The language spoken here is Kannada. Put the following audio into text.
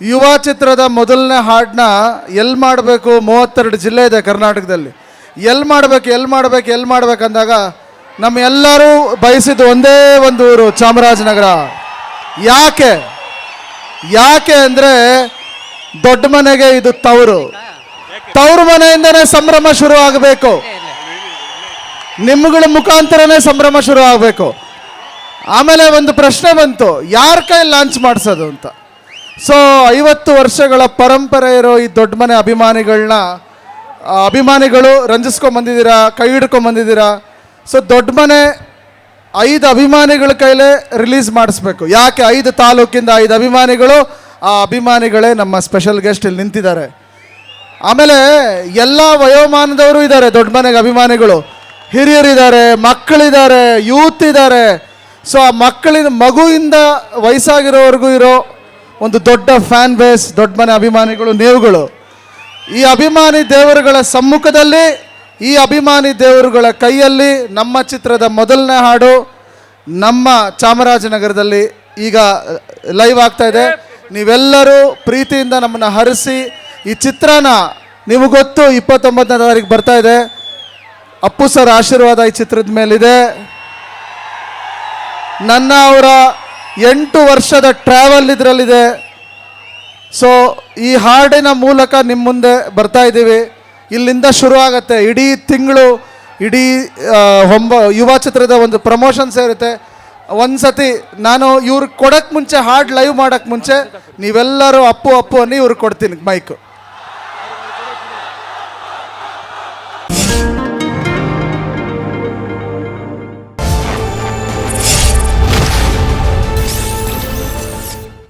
ಯುವ ಚಿತ್ರದ ಮೊದಲನೇ ಹಾಡನ್ನ ಎಲ್ಲಿ ಮಾಡಬೇಕು? ಮೂವತ್ತೆರಡು ಜಿಲ್ಲೆ ಇದೆ ಕರ್ನಾಟಕದಲ್ಲಿ. ಎಲ್ಲಿ ಮಾಡಬೇಕು ಎಲ್ಲಿ ಮಾಡಬೇಕು ಎಲ್ಲಿ ಮಾಡಬೇಕಂದಾಗ ನಮ್ಮ ಎಲ್ಲರೂ ಬಯಸಿದ್ದು ಒಂದೇ ಒಂದು ಊರು, ಚಾಮರಾಜನಗರ. ಯಾಕೆ? ಯಾಕೆ ಅಂದರೆ ದೊಡ್ಡ ಮನೆಗೆ ಇದು ತವರು. ತವರು ಮನೆಯಿಂದನೇ ಸಂಭ್ರಮ ಶುರು ಆಗಬೇಕು. ನಿಮ್ಮಗಳ ಮುಖಾಂತರನೇ ಸಂಭ್ರಮ ಶುರು ಆಗಬೇಕು. ಆಮೇಲೆ ಒಂದು ಪ್ರಶ್ನೆ ಬಂತು, ಯಾರ ಕೈ ಲಾಂಚ್ ಮಾಡಿಸೋದು ಅಂತ? ಸೊ ಐವತ್ತು ವರ್ಷಗಳ ಪರಂಪರೆ ಇರೋ ಈ ದೊಡ್ಡ ಮನೆ ಅಭಿಮಾನಿಗಳನ್ನ ಅಭಿಮಾನಿಗಳು ರಂಜಿಸ್ಕೊಂಬಂದಿದ್ದೀರಾ ಕೈ ಹಿಡ್ಕೊಂಡ್ ಬಂದಿದ್ದೀರಾ? ಸೊ ದೊಡ್ಡ ಮನೆ ಐದು ಅಭಿಮಾನಿಗಳ ಕೈಲೇ ರಿಲೀಸ್ ಮಾಡಿಸ್ಬೇಕು. ಯಾಕೆ ಐದು ತಾಲೂಕಿಂದ ಐದು ಅಭಿಮಾನಿಗಳು, ಆ ಅಭಿಮಾನಿಗಳೇ ನಮ್ಮ ಸ್ಪೆಷಲ್ ಗೆಸ್ಟ್ ಇಲ್ಲಿ ನಿಂತಿದ್ದಾರೆ. ಆಮೇಲೆ ಎಲ್ಲ ವಯೋಮಾನದವರು ಇದ್ದಾರೆ, ದೊಡ್ಡ ಮನೆಗೆ ಅಭಿಮಾನಿಗಳು. ಹಿರಿಯರಿದ್ದಾರೆ, ಮಕ್ಕಳಿದ್ದಾರೆ, ಯೂತ್ ಇದ್ದಾರೆ. ಸೊ ಆ ಮಕ್ಕಳಿನ ಮಗುವಿಂದ ವಯಸ್ಸಾಗಿರೋವರೆಗೂ ಇರೋ ಒಂದು ದೊಡ್ಡ ಫ್ಯಾನ್ ಬೇಸ್ ದೊಡ್ಡ ಮನೆ ಅಭಿಮಾನಿಗಳು, ನೀವುಗಳು. ಈ ಅಭಿಮಾನಿ ದೇವರುಗಳ ಸಮ್ಮುಖದಲ್ಲಿ, ಈ ಅಭಿಮಾನಿ ದೇವರುಗಳ ಕೈಯಲ್ಲಿ ನಮ್ಮ ಚಿತ್ರದ ಮೊದಲನೇ ಹಾಡು ನಮ್ಮ ಚಾಮರಾಜನಗರದಲ್ಲಿ ಈಗ ಲೈವ್ ಆಗ್ತಾ ಇದೆ. ನೀವೆಲ್ಲರೂ ಪ್ರೀತಿಯಿಂದ ನಮ್ಮನ್ನು ಹರಿಸಿ, ಈ ಚಿತ್ರನ ನೀವು ಗೊತ್ತು ಇಪ್ಪತ್ತೊಂಬತ್ತನೇ ತಾರೀಕು ಬರ್ತಾ ಇದೆ. ಅಪ್ಪು ಸರ್ ಆಶೀರ್ವಾದ ಈ ಚಿತ್ರದ ಮೇಲಿದೆ. ನನ್ನ ಅವರ ಎಂಟು ವರ್ಷದ ಟ್ರಾವೆಲ್ ಇದರಲ್ಲಿದೆ. ಸೊ ಈ ಹಾಡಿನ ಮೂಲಕ ನಿಮ್ಮ ಮುಂದೆ ಬರ್ತಾ ಇದ್ದೀವಿ. ಇಲ್ಲಿಂದ ಶುರು ಆಗುತ್ತೆ. ಇಡೀ ತಿಂಗಳು, ಇಡೀ ಹೊಂಬ, ಯುವ ಚಿತ್ರದ ಒಂದು ಪ್ರಮೋಷನ್ ಸೇರುತ್ತೆ. ಒಂದು ಸತಿ ನಾನು ಇವ್ರಿಗೆ ಕೊಡಕ್ಕೆ ಮುಂಚೆ ಹಾಡು ಲೈವ್ ಮಾಡೋಕ್ಕೆ ಮುಂಚೆ ನೀವೆಲ್ಲರೂ ಅಪ್ಪು ಅಪ್ಪು ಅನ್ನಿ ಇವ್ರಿಗೆ ಕೊಡ್ತೀನಿ ಮೈಕು